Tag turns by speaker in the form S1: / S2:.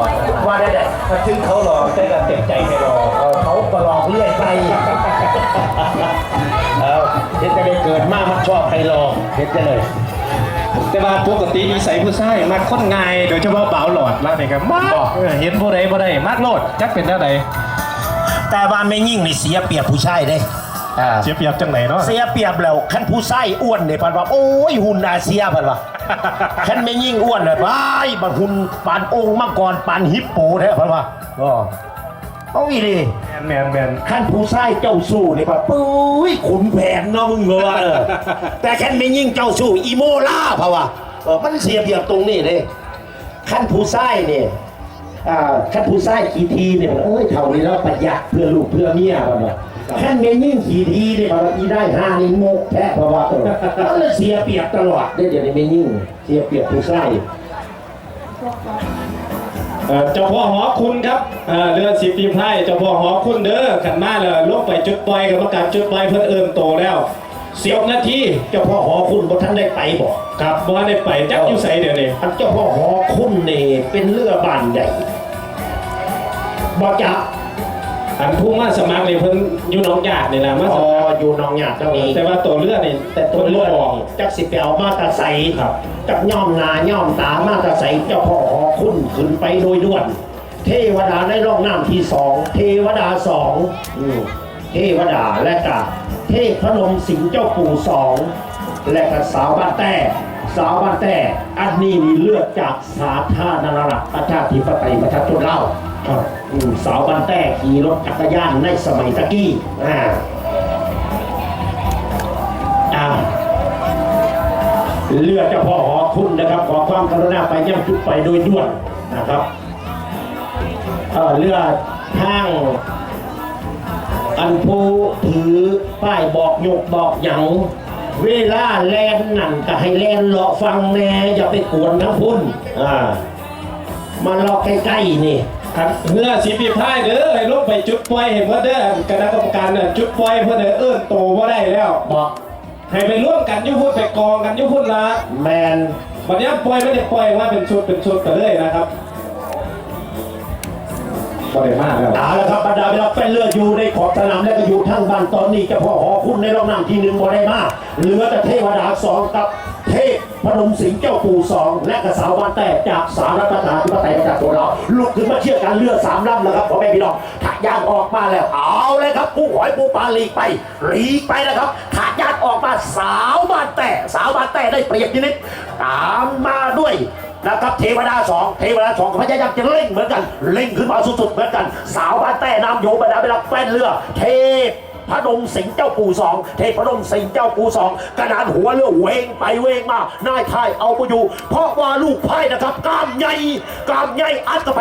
S1: ว่าว่าได้
S2: แต่ถ้าถึงเขาหลอกแต่ก็เต็มใจให้หลอกเอาเขาก็หลอกเรื่อยไปเอาเห็นจะได้เกิดมากมันชอบใครหลอกเห็นจะเลย
S3: แต่ว่าปกตินิสัยผู้ชายมักคนง่ายโดยเฉพาะเบาหลอดแล้วนี่ครับมากเออเห็นผู้ใดบ่ได้มากโลดจักเป็นแนวใด
S2: แต่ว่าไม่ยิ่งนี่เสียเปรียบผู้ชายเด้อ่า
S3: เสียเปรียบจังไหนเนาะ
S2: เสียเปรียบแล้วขั้นผู้ชายอ้วนเนี่ยพันว่าโอ้ยหุ่นอาเซียพันว่า ขั้นไม่ยิ่งอ้วนเลยบายบัดหุ่นปานองค์มาก่อนปานฮิปโปแท้พันว่าก็เอาอีดี
S3: แมนแมนแมน
S2: ขั้นผู้ชายเจ้าสู้นี่ป่ะปุ้ยขุนแผนเนาะมึงเลยเออแต่ขั้นไม่ยิ่งเจ้าสู้อีโมล่าเพราะว่าเออมันเสียเปรียบตรงนี้เลยขั้นผู้ชายเนี่ยอ่าขั้นผู้ชายขี่ทีเนี่ยเอ้ยเท่านี้แล้วประหยัดเพื่อลูกเพื่อเมียเพราะว่าขั้นไม่ยิ่งขี่ทีเนี่ยเพราะว่าอีได้ห้านี่โมกแท้เพราะว่าเออมันเลยเสียเปรียบตลอดเด้อเดี๋ยวนี้ไม่ยิ่งเสียเปรียบผู้ชาย
S3: เอ่อเจ้าพ่อหอคุณครับเอ่อเรือสีตีมไพร่เจ้าพ่อหอคุณเด้อขันมาเลยลงไปจุดปล่อยกับประกาศจุดปล่อยเพื่อนเอิมโตแล้วเสียบนาที
S2: เจ้าพ่อหอคุณบ่ท่านได้ไปบอก
S3: ครับบ่ได้ไปจักอยู่ใสเดี๋ยวนี้
S2: อันเจ้าพ่อหอคุณนี่เป็นเรือบ้านใหญ่บอกจะ
S3: อันผู้มาสมัครนี่เพิ่นอยู่หน้องญาตินี่นะมา
S2: อ๋
S3: ส
S2: อ
S3: มัคร
S2: อยู่หนองหยาดเจ้านี้
S3: แต่ว่าตัวเรือนี่
S2: แต่ตัวเรือ
S3: พิ่นบ่บอก
S2: นี่จักสิไปเอามาตาใส
S3: ครับ
S2: จักย่อมนาย่อมตามาตาใสเจ้าพ่อหอคุณขึ้นไปโดยด่วน เทวดาในร่องน้ำที่สองเทวดาสองอืมเทวดาและกะเทพพนมสิงห์เจ้าปู่สองและกะสาวบ้านแต่ สาวบ้านแต่อันนี้นี่เลือกจากสาธารณรัฐประชาธิปไตยประชาชนเล่า
S3: ครับ
S2: สาวบ้านแต่ขี่รถจักรยานในสมัยตะกี้อ่าอ่าเลือดเจ้าพ่อหอคุณนะครับ ขอความกรุณาไปยังจุดไปโดยด่วนนะครับเลือดทางอันผู้ถือป้ายบอกยกบอกหยัง เวลาแลนนั่นก็ให้แลนเลาะฟังแน่อย่าไปกวนนะพุ่นอ่ามาเลาะใกล้ๆนี่
S3: ครับเรือสีปีพายเด้อให้ลงไปจุดปล่อยเห็นว่าเด้อคณะกรรมการน่ะจุดปล่อยเพื่อนเอิ้นโตบ่ได้แล้ว
S2: บอก
S3: ให้ไปร่วมกันอยุพุ่นไปกองกันอยุพุ่นละ
S2: แมน
S3: วันนี้ปล่อยไม่ได้ปล่อยว่าเป็นชุดเป็นชุดไปเลยนะครับ ก็ได้มากแล้ว
S2: เอาละครับบรรดาเวลาเป็นเลือดอยู่ในขอบสนามและก็อยู่ทั้งบ้านตอนนี้เจ้าพ่อหอคุณในรอบน้ำที่หนึ่งบ่ได้มาเหลือแต่เทวดาสองกับเทพพนมสิงห์เจ้าปู่สองและกระสาวบ้านแต่จากสารรัฐธรรมธิปไตยประชาชนเราลุกขึ้นมาเชื่อกันเลือดสามลำแล้วครับพ่อแม่พี่น้องถาย่างออกมาแล้วเอาเลยครับผู้หอยผู้ปลาหลีกไปหลีกไปนะครับถ้าย่างออกมาสาวบ้านแต่สาวบ้านแต่ได้เปรียบนิดๆตามมาด้วย นะครับเทวดาสองเทวดาสองกับพยายามจะเล่งเหมือนกันเล่งขึ้นมาสุดๆเหมือนกัน สาวบ้านแต่น้ำโยบรรดาเวลาแป้นเรือ เทพพระดงสิงห์เจ้าปู่สองเทพพระดงสิงห์เจ้าปู่สองกระดานหัวเรือเวงไปเวงมานายทายเอาไปอยู่ เพราะว่าลูกไพ่นะครับกล้ามใหญ่กล้ามใหญ่อัดเข้าไป